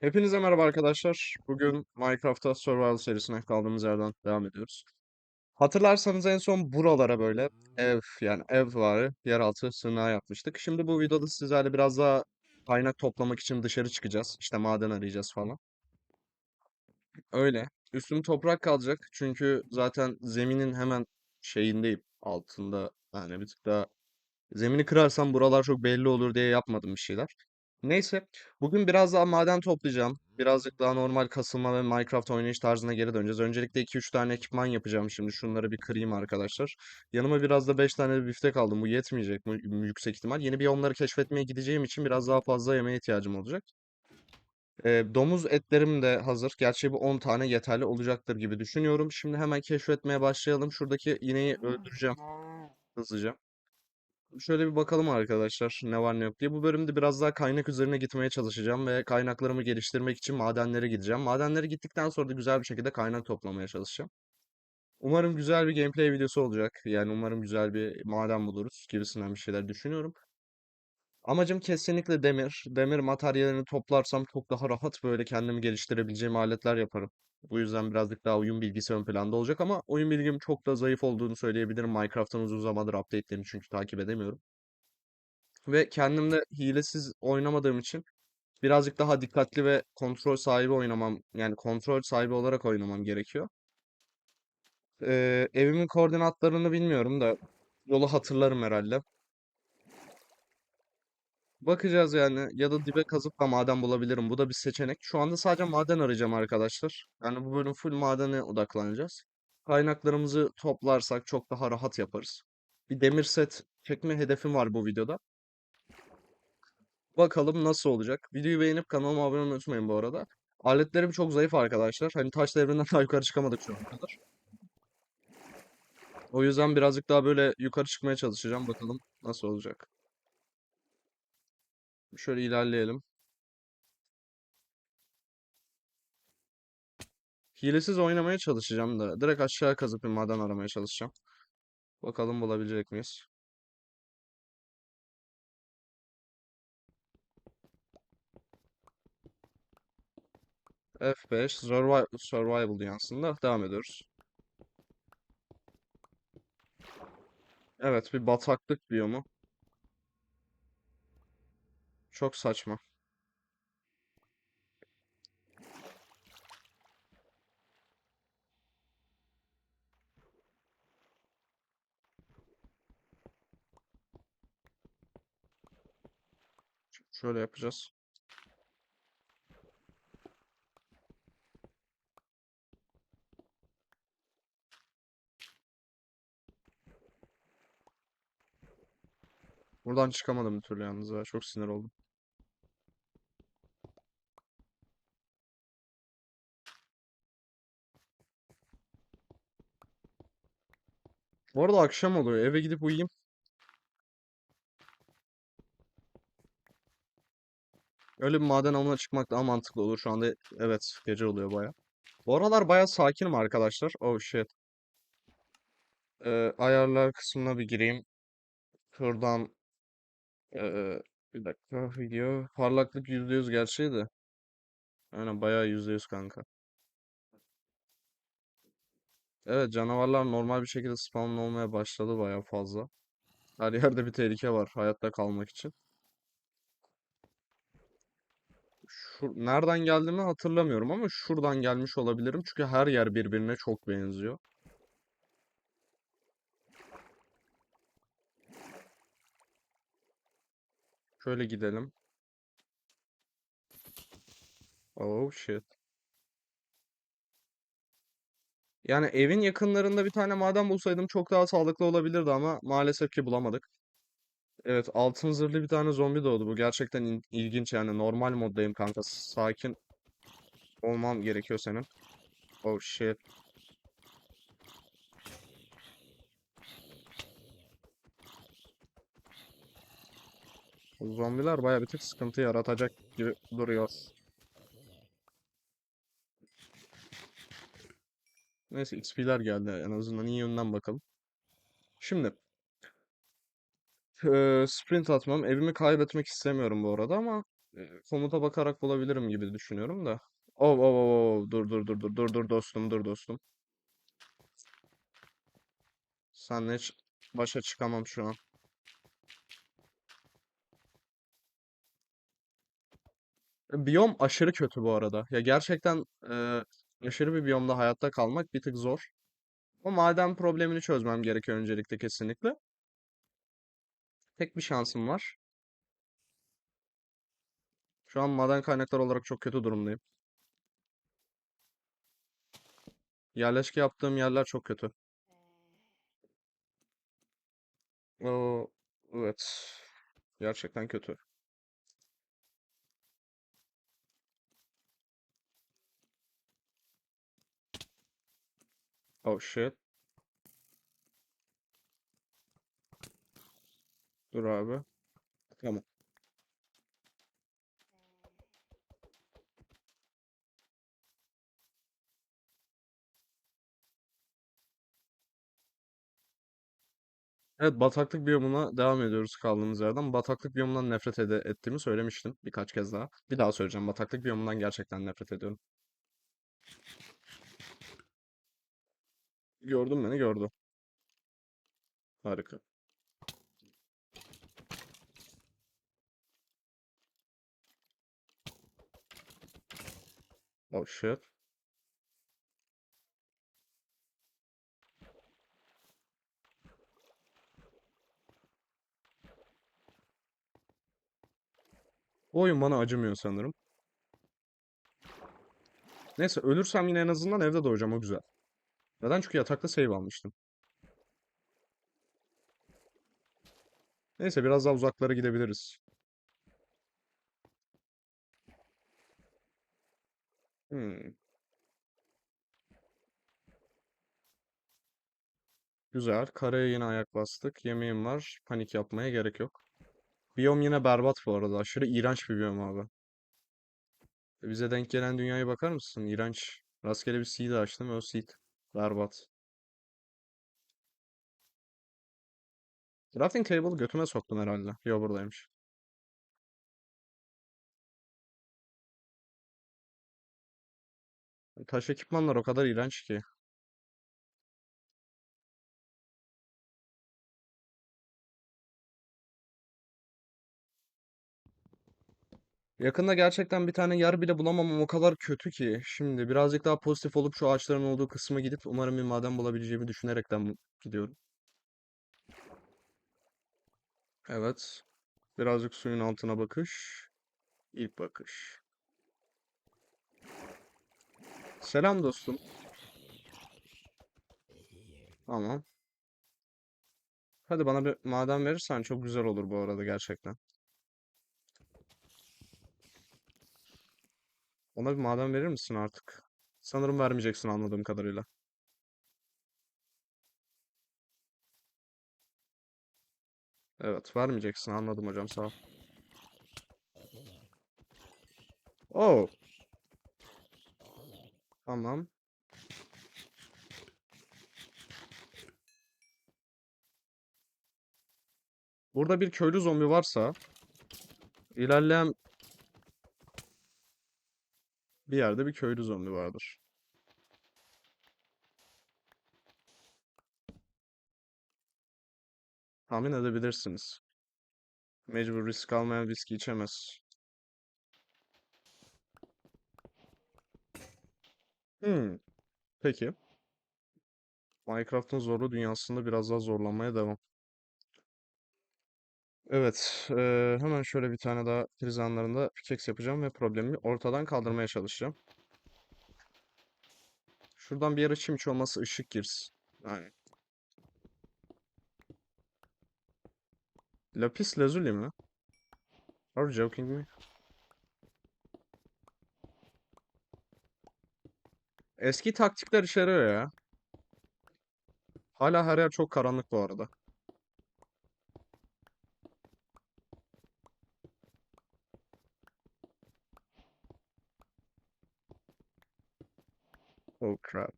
Hepinize merhaba arkadaşlar. Bugün Minecraft'ta Survival serisine kaldığımız yerden devam ediyoruz. Hatırlarsanız en son buralara böyle ev yani ev var yeraltı sığınağı yapmıştık. Şimdi bu videoda sizlerle biraz daha kaynak toplamak için dışarı çıkacağız. İşte maden arayacağız falan. Öyle. Üstüm toprak kalacak çünkü zaten zeminin hemen şeyindeyim altında yani bir tık daha zemini kırarsam buralar çok belli olur diye yapmadım bir şeyler. Neyse, bugün biraz daha maden toplayacağım. Birazcık daha normal kasılma ve Minecraft oynayış tarzına geri döneceğiz. Öncelikle 2-3 tane ekipman yapacağım şimdi. Şunları bir kırayım arkadaşlar. Yanıma biraz da 5 tane biftek aldım. Bu yetmeyecek mi yüksek ihtimal. Yeni bir onları keşfetmeye gideceğim için biraz daha fazla yemeğe ihtiyacım olacak. Ee, domuz etlerim de hazır. Gerçi bu 10 tane yeterli olacaktır gibi düşünüyorum. Şimdi hemen keşfetmeye başlayalım. Şuradaki ineği öldüreceğim hızlıca. Şöyle bir bakalım arkadaşlar ne var ne yok diye. Bu bölümde biraz daha kaynak üzerine gitmeye çalışacağım ve kaynaklarımı geliştirmek için madenlere gideceğim. Madenlere gittikten sonra da güzel bir şekilde kaynak toplamaya çalışacağım. Umarım güzel bir gameplay videosu olacak. Yani umarım güzel bir maden buluruz gibisinden bir şeyler düşünüyorum. Amacım kesinlikle demir. Demir materyalini toplarsam çok daha rahat böyle kendimi geliştirebileceğim aletler yaparım. Bu yüzden birazcık daha oyun bilgisi ön planda olacak ama oyun bilgim çok da zayıf olduğunu söyleyebilirim. Minecraft'ın uzun zamandır update'lerini çünkü takip edemiyorum. Ve kendimde hilesiz oynamadığım için birazcık daha dikkatli ve kontrol sahibi oynamam yani kontrol sahibi olarak oynamam gerekiyor. Ee, evimin koordinatlarını bilmiyorum da yolu hatırlarım herhalde. Bakacağız yani ya da dibe kazıp da maden bulabilirim. Bu da bir seçenek. Şu anda sadece maden arayacağım arkadaşlar. Yani bu bölüm full madene odaklanacağız. Kaynaklarımızı toplarsak çok daha rahat yaparız. Bir demir set çekme hedefim var bu videoda. Bakalım nasıl olacak. Videoyu beğenip kanalıma abone olmayı unutmayın bu arada. Aletlerim çok zayıf arkadaşlar. Hani taş devrinden daha yukarı çıkamadık şu ana kadar. O yüzden birazcık daha böyle yukarı çıkmaya çalışacağım. Bakalım nasıl olacak. Şöyle ilerleyelim. Hilesiz oynamaya çalışacağım da. Direkt aşağı kazıp bir maden aramaya çalışacağım. Bakalım bulabilecek miyiz? F5 Survival, Survival diyor aslında. Devam ediyoruz. Evet bir bataklık biyomu. Çok saçma. Şöyle yapacağız. Buradan çıkamadım bir türlü yalnız ya. Çok sinir oldum. Bu arada akşam oluyor. Eve gidip uyuyayım. Öyle bir maden avına çıkmak daha mantıklı olur. Şu anda evet gece oluyor baya. Bu aralar baya sakinim arkadaşlar. Oh shit. Ee, ayarlar kısmına bir gireyim. Şuradan ee, bir dakika video. Parlaklık %100 gerçeği Aynen bayağı %100 kanka. Evet canavarlar normal bir şekilde spawn olmaya başladı bayağı fazla. Her yerde bir tehlike var hayatta kalmak için. Şu, nereden geldiğimi hatırlamıyorum ama şuradan gelmiş olabilirim. Çünkü her yer birbirine çok benziyor. Şöyle gidelim. Oh shit. Yani evin yakınlarında bir tane maden bulsaydım çok daha sağlıklı olabilirdi ama maalesef ki bulamadık. Evet altın zırhlı bir tane zombi doğdu. Bu gerçekten in- ilginç yani. Normal moddayım kanka. Sakin olman gerekiyor senin. Oh shit. Zombiler baya bir tık sıkıntı yaratacak gibi duruyor. Neyse XP'ler geldi en azından iyi yönden bakalım. Şimdi sprint atmam. Evimi kaybetmek istemiyorum bu arada ama komuta bakarak bulabilirim gibi düşünüyorum da. Oh, oh, oh, oh, dur dur dur dur dur dur dostum dur dostum. Senle hiç başa çıkamam şu an. Biyom aşırı kötü bu arada. Ya gerçekten e, aşırı bir biyomda hayatta kalmak bir tık zor. O maden problemini çözmem gerekiyor öncelikle kesinlikle. Tek bir şansım var. Şu an maden kaynakları olarak çok kötü durumdayım. Yerleşke yaptığım yerler çok kötü. O, evet. Gerçekten kötü. Oh shit. Dur abi. Tamam. Evet bataklık biyomuna devam ediyoruz kaldığımız yerden. Bataklık biyomundan nefret ede ettiğimi söylemiştim birkaç kez daha. Bir daha söyleyeceğim. Bataklık biyomundan gerçekten nefret ediyorum. Gördün beni gördü. Harika. Oh shit. Bu oyun bana acımıyor sanırım. Neyse ölürsem yine en azından evde doğacağım o güzel. Neden? Çünkü yatakta save almıştım. Neyse biraz daha uzaklara gidebiliriz. Hmm, güzel. Karaya yine ayak bastık. Yemeğim var. Panik yapmaya gerek yok. Biyom yine berbat bu arada. Aşırı iğrenç bir biyom abi. Bize denk gelen dünyaya bakar mısın? İğrenç. Rastgele bir seed açtım o seed. Berbat. Crafting table götüme soktum herhalde. Yo buradaymış. Taş ekipmanlar o kadar iğrenç ki. Yakında gerçekten bir tane yer bile bulamamam o kadar kötü ki. Şimdi birazcık daha pozitif olup şu ağaçların olduğu kısma gidip umarım bir maden bulabileceğimi düşünerekten gidiyorum. Evet. Birazcık suyun altına bakış. İlk bakış. Selam dostum. Tamam. Hadi bana bir maden verirsen çok güzel olur bu arada gerçekten. Ona bir maden verir misin artık? Sanırım vermeyeceksin anladığım kadarıyla. Evet, vermeyeceksin anladım hocam sağ ol. Oh, tamam. Burada bir köylü zombi varsa ilerleyen bir yerde bir köylü zombi vardır. Tahmin edebilirsiniz. Mecbur risk almayan viski içemez. Hmm, peki. Minecraft'ın zorlu dünyasında biraz daha zorlanmaya devam. Evet, eee, hemen şöyle bir tane daha kriz anlarında pickaxe yapacağım ve problemi ortadan kaldırmaya çalışacağım. Şuradan bir yere çim hiç olmazsa ışık girsin. Aynen. Lapis lazuli mi? Are you joking me? Eski taktikler işe yarıyor ya. Hala her yer çok karanlık bu arada. Oh crap.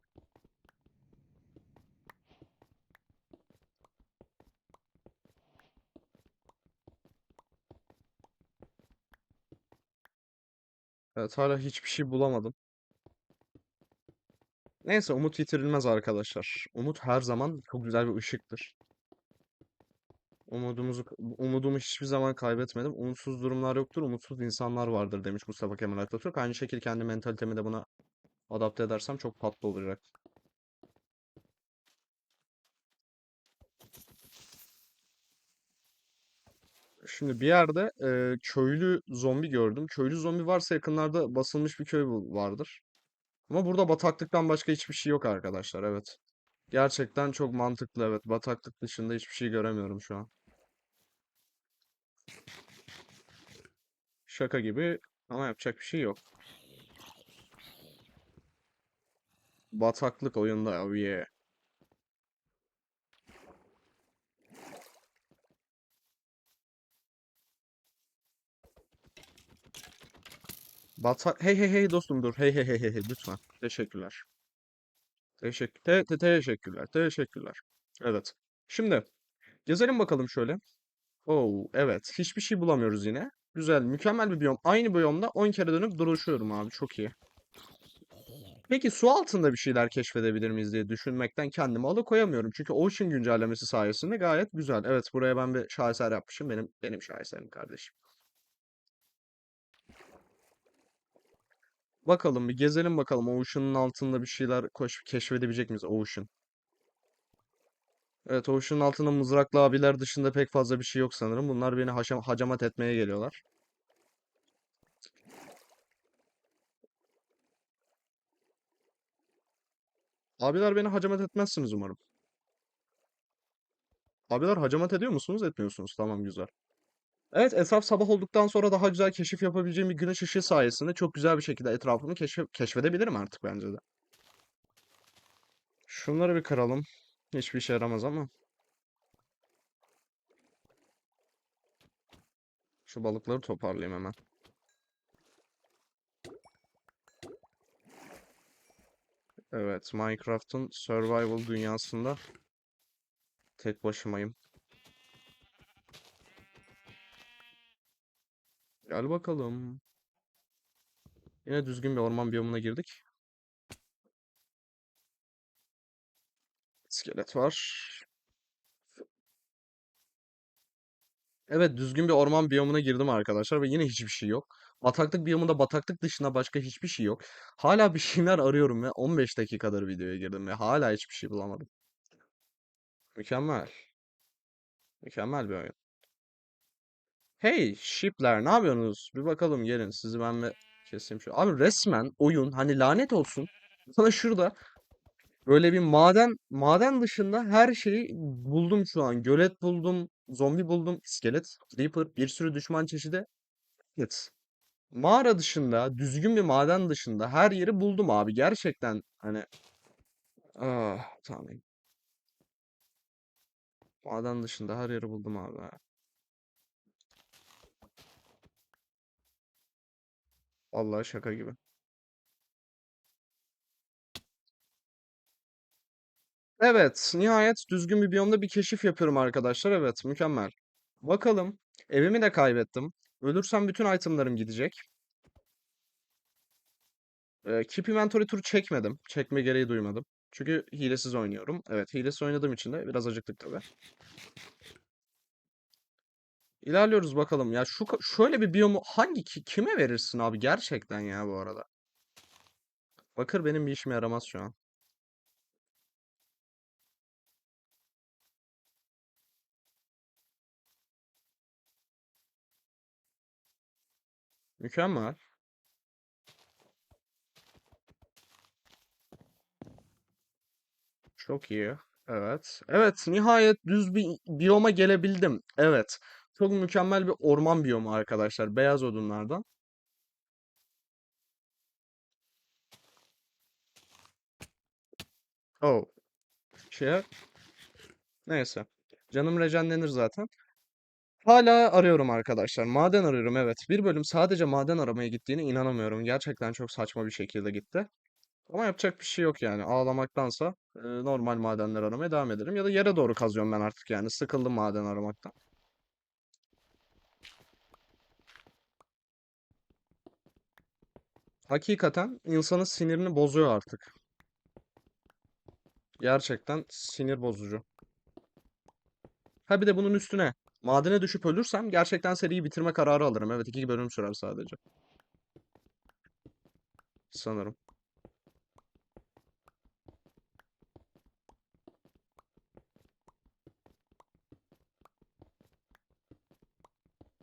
Evet hala hiçbir şey bulamadım. Neyse umut yitirilmez arkadaşlar. Umut her zaman çok güzel bir ışıktır. Umudumuzu, umudumu hiçbir zaman kaybetmedim. Umutsuz durumlar yoktur, umutsuz insanlar vardır demiş Mustafa Kemal Atatürk. Aynı şekilde kendi mentalitemi de buna adapte edersem çok tatlı olacak. Şimdi bir yerde e, köylü zombi gördüm. Köylü zombi varsa yakınlarda basılmış bir köy vardır. Ama burada bataklıktan başka hiçbir şey yok arkadaşlar. Evet. Gerçekten çok mantıklı. Evet. Bataklık dışında hiçbir şey göremiyorum şu an. Şaka gibi ama yapacak bir şey yok. Bataklık oyunda. Oh yeah. Batak... Hey hey hey dostum dur. Hey hey hey hey lütfen. Teşekkürler. Teşekkür te te teşekkürler. Teşekkürler. Evet. Şimdi gezelim bakalım şöyle. Oo evet. Hiçbir şey bulamıyoruz yine. Güzel. Mükemmel bir biyom. Aynı biyomda 10 kere dönüp dolaşıyorum abi. Çok iyi. Peki su altında bir şeyler keşfedebilir miyiz diye düşünmekten kendimi alıkoyamıyorum. Çünkü Ocean güncellemesi sayesinde gayet güzel. Evet buraya ben bir şaheser yapmışım. Benim benim şaheserim kardeşim. Bakalım bir gezelim bakalım Ocean'ın altında bir şeyler koş keşfedebilecek miyiz Ocean? Evet Ocean'ın altında mızraklı abiler dışında pek fazla bir şey yok sanırım. Bunlar beni haşam hacamat etmeye geliyorlar. Abiler beni hacamat etmezsiniz umarım. Abiler hacamat ediyor musunuz? Etmiyorsunuz. Tamam güzel. Evet etraf sabah olduktan sonra daha güzel keşif yapabileceğim bir güneş ışığı sayesinde çok güzel bir şekilde etrafımı keşfe keşfedebilirim artık bence de. Şunları bir kıralım. Hiçbir işe yaramaz ama. Şu balıkları toparlayayım hemen. Evet, Minecraft'ın survival dünyasında tek başımayım. Gel bakalım. Yine düzgün bir orman biyomuna girdik. İskelet var. Evet, düzgün bir orman biyomuna girdim arkadaşlar ve yine hiçbir şey yok. Bataklık biyomunda bataklık dışında başka hiçbir şey yok. Hala bir şeyler arıyorum ve 15 dakikadır videoya girdim ve hala hiçbir şey bulamadım. Mükemmel. Mükemmel bir oyun. Hey shipler ne yapıyorsunuz? Bir bakalım gelin sizi ben bir keseyim şu. Abi resmen oyun hani lanet olsun. Sana şurada böyle bir maden maden dışında her şeyi buldum şu an. Gölet buldum, zombi buldum, iskelet, creeper, bir sürü düşman çeşidi. Evet. Mağara dışında, düzgün bir maden dışında her yeri buldum abi. Gerçekten hani ah tamam. Maden dışında her yeri buldum abi. Vallahi şaka gibi. Evet, nihayet düzgün bir biyomda bir keşif yapıyorum arkadaşlar. Evet, mükemmel. Bakalım. Evimi de kaybettim. Ölürsem bütün itemlarım gidecek. Ee, Keep Inventory turu çekmedim. Çekme gereği duymadım. Çünkü hilesiz oynuyorum. Evet, hilesiz oynadığım için de biraz acıktık tabii. İlerliyoruz bakalım. Ya şu şöyle bir biyomu hangi ki kime verirsin abi gerçekten ya bu arada. Bakır benim bir işime yaramaz şu an. Mükemmel. Çok iyi. Evet. Evet, nihayet düz bir biyoma gelebildim. Evet. Çok mükemmel bir orman biyomu arkadaşlar. Beyaz odunlardan. Oh. Şey. Neyse. Canım rejenlenir zaten. Hala arıyorum arkadaşlar. Maden arıyorum evet. Bir bölüm sadece maden aramaya gittiğine inanamıyorum. Gerçekten çok saçma bir şekilde gitti. Ama yapacak bir şey yok yani. Ağlamaktansa e, normal madenler aramaya devam ederim. Ya da yere doğru kazıyorum ben artık yani. Sıkıldım maden aramaktan. Hakikaten insanın sinirini bozuyor artık. Gerçekten sinir bozucu. Ha bir de bunun üstüne madene düşüp ölürsem gerçekten seriyi bitirme kararı alırım. Evet iki bölüm sürer sadece. Sanırım.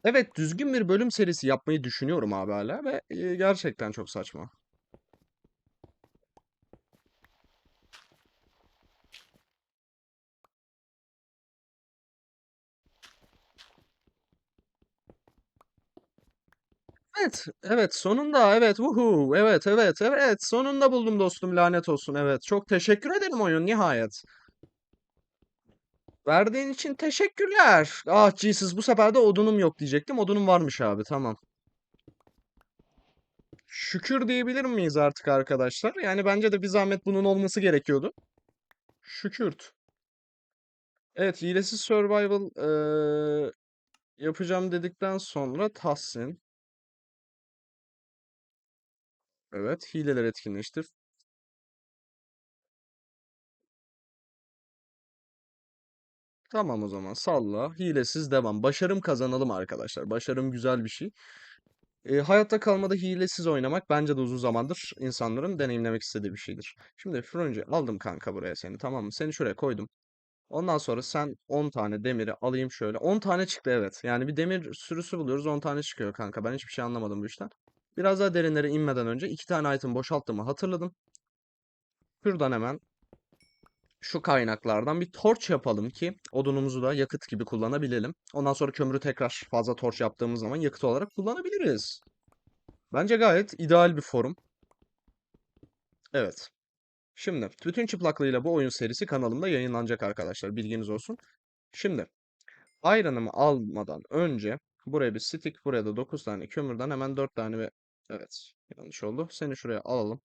Evet düzgün bir bölüm serisi yapmayı düşünüyorum abi hala ve gerçekten çok saçma. Evet, evet sonunda evet uhu evet evet evet sonunda buldum dostum lanet olsun evet çok teşekkür ederim oyun nihayet. Verdiğin için teşekkürler. Ah Jesus bu sefer de odunum yok diyecektim odunum varmış abi tamam. Şükür diyebilir miyiz artık arkadaşlar? Yani bence de bir zahmet bunun olması gerekiyordu. Şükürt. Evet hilesiz survival eee, yapacağım dedikten sonra Tahsin. Evet hileler etkinleştir. Tamam o zaman salla. Hilesiz devam. Başarım kazanalım arkadaşlar. Başarım güzel bir şey. E, hayatta kalmada hilesiz oynamak bence de uzun zamandır insanların deneyimlemek istediği bir şeydir. Şimdi Fırıncı aldım kanka buraya seni tamam mı? Seni şuraya koydum. Ondan sonra sen 10 tane demiri alayım şöyle. 10 tane çıktı evet. Yani bir demir sürüsü buluyoruz 10 tane çıkıyor kanka. Ben hiçbir şey anlamadım bu işten. Biraz daha derinlere inmeden önce 2 tane item boşalttığımı hatırladım. Şuradan hemen şu kaynaklardan bir torç yapalım ki odunumuzu da yakıt gibi kullanabilelim. Ondan sonra kömürü tekrar fazla torç yaptığımız zaman yakıt olarak kullanabiliriz. Bence gayet ideal bir forum. Evet. Şimdi bütün çıplaklığıyla bu oyun serisi kanalımda yayınlanacak arkadaşlar. Bilginiz olsun. Şimdi iron'ımı almadan önce buraya bir stick, buraya da 9 tane kömürden hemen 4 tane ve evet yanlış oldu. Seni şuraya alalım.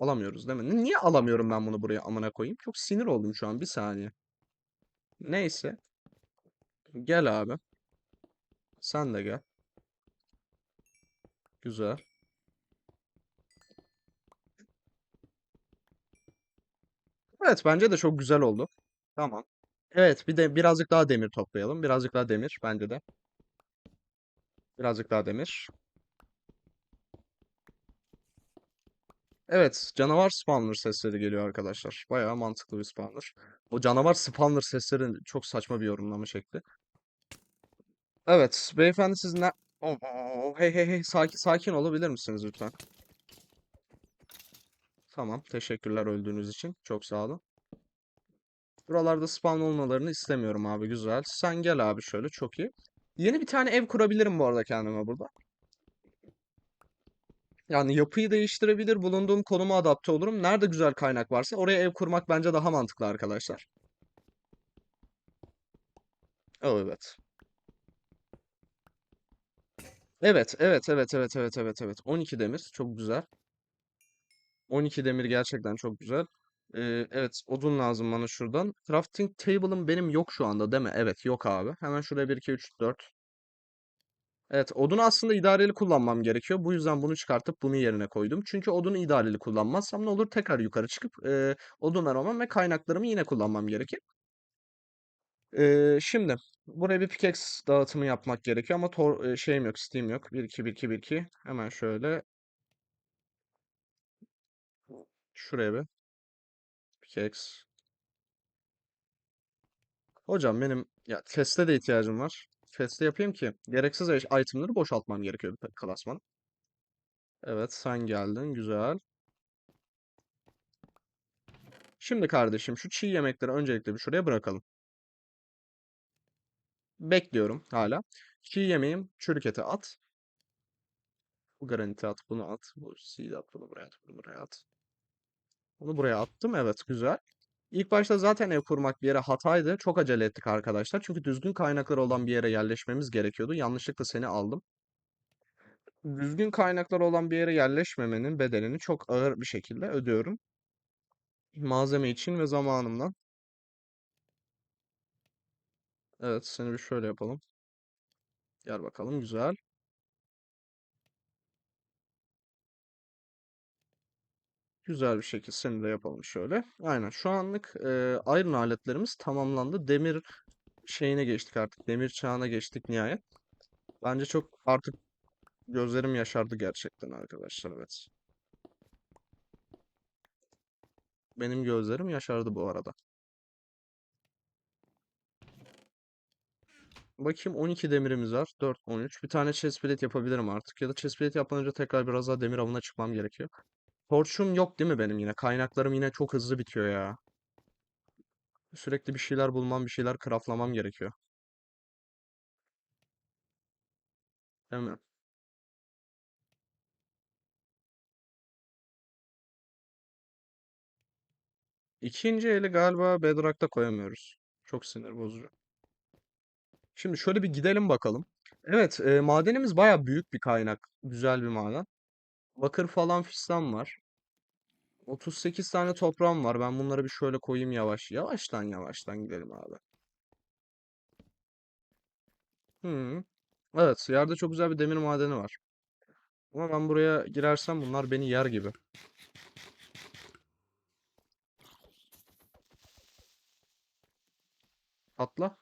Alamıyoruz değil mi? Niye alamıyorum ben bunu buraya amına koyayım? Çok sinir oldum şu an bir saniye. Neyse. Gel abi. Sen de gel. Güzel. Evet bence de çok güzel oldu. Tamam. Evet bir de birazcık daha demir toplayalım. Birazcık daha demir bence de. Birazcık daha demir. Evet canavar spawner sesleri geliyor arkadaşlar. Bayağı mantıklı bir spawner. O canavar spawner sesleri çok saçma bir yorumlama şekli. Evet beyefendi siz ne... Oh, oh, hey hey hey sakin, sakin olabilir misiniz lütfen? Tamam teşekkürler öldüğünüz için. Çok sağ olun. Buralarda spawn olmalarını istemiyorum abi güzel. Sen gel abi şöyle çok iyi. Yeni bir tane ev kurabilirim bu arada kendime burada. Yani yapıyı değiştirebilir, bulunduğum konuma adapte olurum. Nerede güzel kaynak varsa oraya ev kurmak bence daha mantıklı arkadaşlar. Oh, evet. Evet, evet, evet, evet, evet, evet, evet. 12 demir çok güzel. 12 demir gerçekten çok güzel. Ee, evet, odun lazım bana şuradan. Crafting table'ım benim yok şu anda değil mi? Evet, yok abi. Hemen şuraya 1 2 3 4 Evet, odunu aslında idareli kullanmam gerekiyor. Bu yüzden bunu çıkartıp bunu yerine koydum. Çünkü odunu idareli kullanmazsam ne olur? Tekrar yukarı çıkıp e, odun aramam ve kaynaklarımı yine kullanmam gerekir. E, şimdi buraya bir pickaxe dağıtımı yapmak gerekiyor ama tor e, şeyim yok, Steam yok. 1 2 1 2 1 2. Hemen şöyle şuraya bir pickaxe. Hocam benim ya chest'e de ihtiyacım var. Chest'e yapayım ki gereksiz itemleri boşaltmam gerekiyor bir klasman. Evet, sen geldin. Güzel. Şimdi kardeşim şu çiğ yemekleri öncelikle bir şuraya bırakalım. Bekliyorum hala. Çiğ yemeğim çürük at. Bu graniti at, bunu at. Bu seed at, bunu buraya at, bunu buraya at. Bunu buraya attım. Evet, güzel. İlk başta zaten ev kurmak bir yere hataydı. Çok acele ettik arkadaşlar. Çünkü düzgün kaynaklar olan bir yere yerleşmemiz gerekiyordu. Yanlışlıkla seni aldım. Düzgün kaynaklar olan bir yere yerleşmemenin bedelini çok ağır bir şekilde ödüyorum. Malzeme için ve zamanımdan. Evet, seni bir şöyle yapalım. Gel bakalım, güzel. Güzel bir şekilde seni de yapalım şöyle. Aynen. Şu anlık e, iron aletlerimiz tamamlandı. Demir şeyine geçtik artık. Demir çağına geçtik nihayet. Bence çok artık gözlerim yaşardı gerçekten arkadaşlar. Evet. Benim gözlerim yaşardı bu arada. Bakayım 12 demirimiz var. 4, 13. Bir tane chestplate yapabilirim artık. Ya da chestplate yapmadan önce tekrar biraz daha demir avına çıkmam gerekiyor. Torch'um yok değil mi benim yine? Kaynaklarım yine çok hızlı bitiyor ya. Sürekli bir şeyler bulmam, bir şeyler craftlamam gerekiyor. Değil mi? İkinci eli galiba Bedrock'ta koyamıyoruz. Çok sinir bozucu. Şimdi şöyle bir gidelim bakalım. Evet, e, madenimiz baya büyük bir kaynak. Güzel bir maden. Bakır falan fistan var. 38 tane toprağım var. Ben bunları bir şöyle koyayım yavaş. Yavaştan yavaştan gidelim abi. Hmm. Evet, yerde çok güzel bir demir madeni var. Ama ben buraya girersem bunlar beni yer gibi. Patla.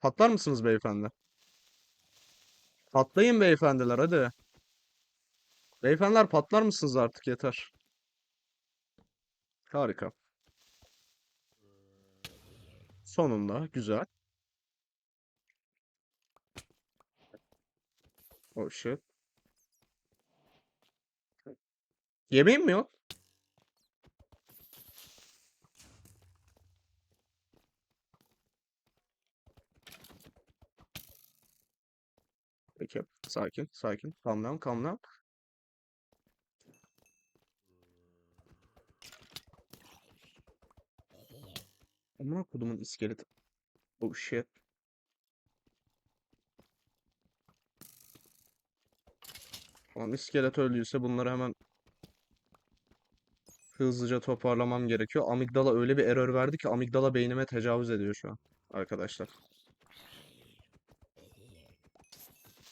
Patlar mısınız beyefendi? Patlayın beyefendiler hadi. Beyefendiler patlar mısınız artık yeter. Harika. Sonunda güzel. Oh shit. Yemeğim mi yok? Peki. Sakin, sakin. Calm down, calm down. Amına kodumun iskeleti. Oh shit. Tamam iskelet öldüyse bunları hemen hızlıca toparlamam gerekiyor. Amigdala öyle bir error verdi ki amigdala beynime tecavüz ediyor şu an arkadaşlar.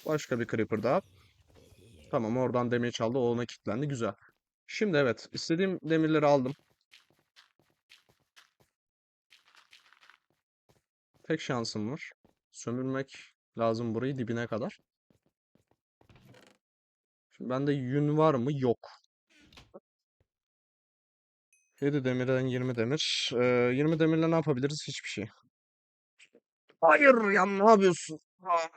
Başka bir creeper daha. Tamam oradan demir çaldı. Ona kilitlendi. Güzel. Şimdi evet. istediğim demirleri aldım. Tek şansım var. Sömürmek lazım burayı dibine kadar. Şimdi bende yün var mı? Yok. 7 demirden 20 demir. Ee, 20 demirle ne yapabiliriz? Hiçbir şey. Hayır ya ne yapıyorsun? Ah.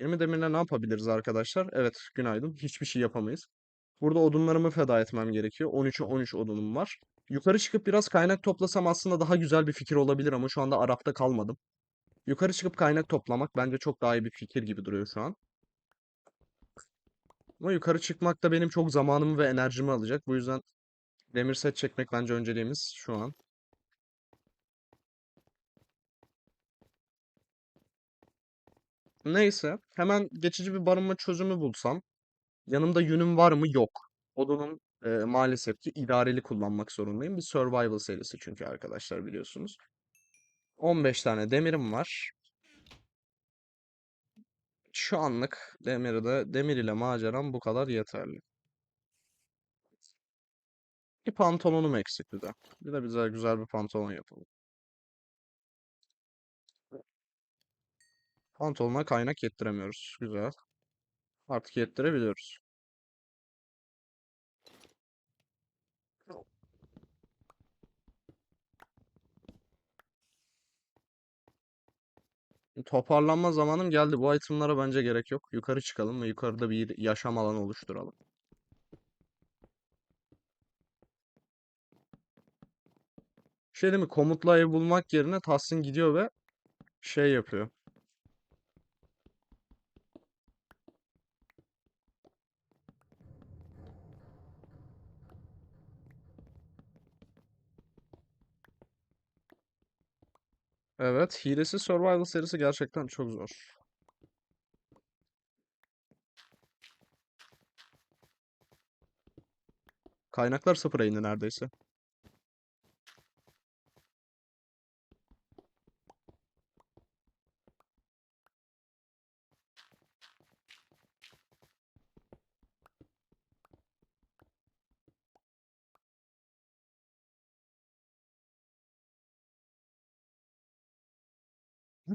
20 demirle ne yapabiliriz arkadaşlar? Evet günaydın. Hiçbir şey yapamayız. Burada odunlarımı feda etmem gerekiyor. 13'e 13 odunum var. Yukarı çıkıp biraz kaynak toplasam aslında daha güzel bir fikir olabilir ama şu anda Arap'ta kalmadım. Yukarı çıkıp kaynak toplamak bence çok daha iyi bir fikir gibi duruyor şu an. Ama yukarı çıkmak da benim çok zamanımı ve enerjimi alacak. Bu yüzden demir set çekmek bence önceliğimiz şu an. Neyse. Hemen geçici bir barınma çözümü bulsam. Yanımda yünüm var mı? Yok. Odunum e, maalesef ki idareli kullanmak zorundayım. Bir survival serisi çünkü arkadaşlar biliyorsunuz. 15 tane demirim var. Şu anlık demiri de demir ile maceram bu kadar yeterli. Bir pantolonum eksik bir de. Bir de bize güzel bir pantolon yapalım. Pantolona kaynak yettiremiyoruz. Güzel. Artık yettirebiliyoruz. Toparlanma zamanım geldi. Bu itemlara bence gerek yok. Yukarı çıkalım ve yukarıda bir yaşam alanı oluşturalım. Şey değil mi? Komutla ev bulmak yerine Tahsin gidiyor ve şey yapıyor. Evet, hilesi survival serisi gerçekten çok zor. Kaynaklar sıfıra indi neredeyse.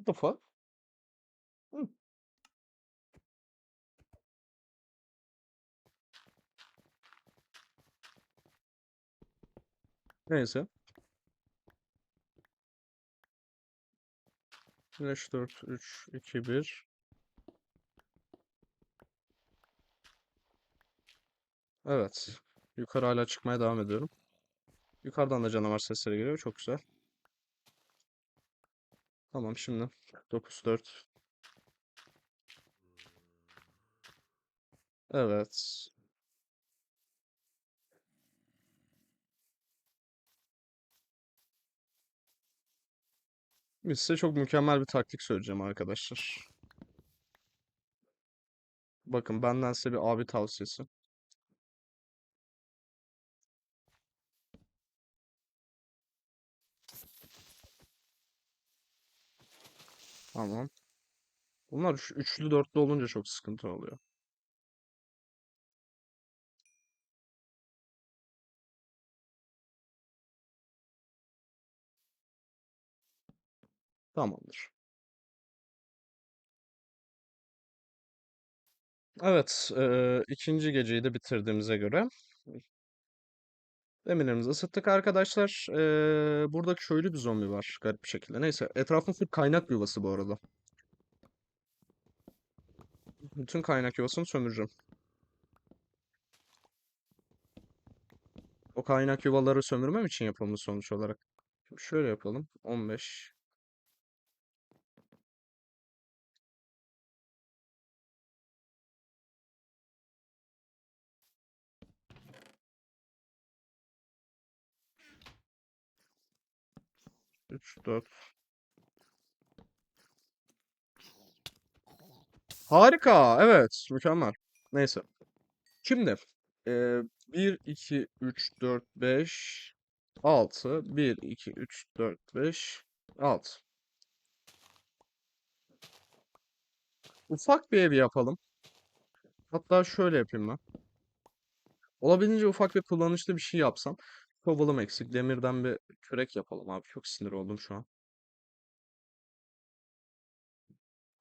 What the fuck? Hı. Neyse. Flash 4, 3, 2, 1. Evet. Yukarı hala çıkmaya devam ediyorum. Yukarıdan da canavar sesleri geliyor. Çok güzel. Tamam şimdi. 9, 4. Evet. Biz size çok mükemmel bir taktik söyleyeceğim arkadaşlar. Bakın benden size bir abi tavsiyesi. Tamam. Bunlar üç- üçlü dörtlü olunca çok sıkıntı oluyor. Tamamdır. Evet, eee, ikinci geceyi de bitirdiğimize göre demirlerimizi ısıttık arkadaşlar. Eee burada şöyle bir zombi var garip bir şekilde. Neyse, etrafı full kaynak yuvası bu arada. Bütün kaynak yuvasını sömüreceğim. O kaynak yuvaları sömürmem için yapılmış sonuç olarak. Şimdi şöyle yapalım. 15. Üç, dört. Harika. Evet. Mükemmel. Neyse. Şimdi eee 1, 2, 3, 4, 5, 6. 1, 2, 3, 4, 5, 6. Ufak bir ev yapalım. Hatta şöyle yapayım ben. Olabildiğince ufak ve kullanışlı bir şey yapsam. Kovalım eksik. Demirden bir kürek yapalım abi. Çok sinir oldum şu an.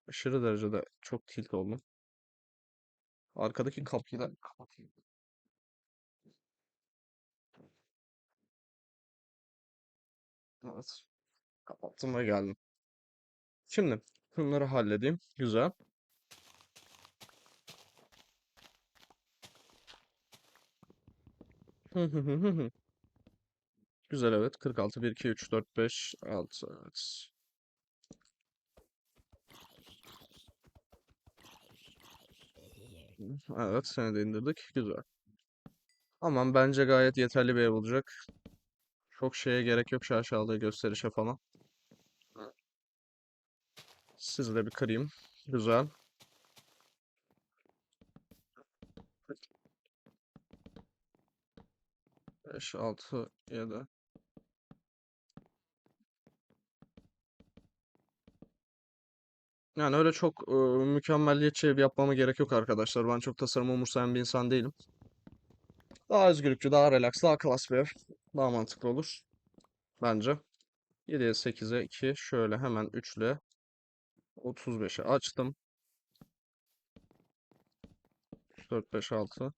Aşırı derecede çok tilt oldum. Arkadaki kapıyı da kapatayım. Evet. Kapattım ve geldim. Şimdi bunları halledeyim. Güzel. Hı hı hı hı. Güzel evet. 46, 1, 2, 3, 4, 5, 6. Evet. Evet seni de indirdik. Güzel. Aman bence gayet yeterli bir ev olacak. Çok şeye gerek yok şaşalığı gösterişe falan. Sizi de bir kırayım. Güzel. Beş, altı, yedi. Yani öyle çok e, mükemmelliyetçi yapmama gerek yok arkadaşlar. Ben çok tasarım umursayan bir insan değilim. Daha özgürlükçü, daha relax, daha klas bir ev. Daha mantıklı olur. Bence. 7'ye 8'e 2. Şöyle hemen 3 ile 35'e açtım. 3, 4, 5, 6.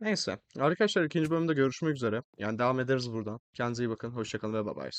Neyse. Arkadaşlar ikinci bölümde görüşmek üzere. Yani devam ederiz buradan. Kendinize iyi bakın. Hoşçakalın ve bye bye.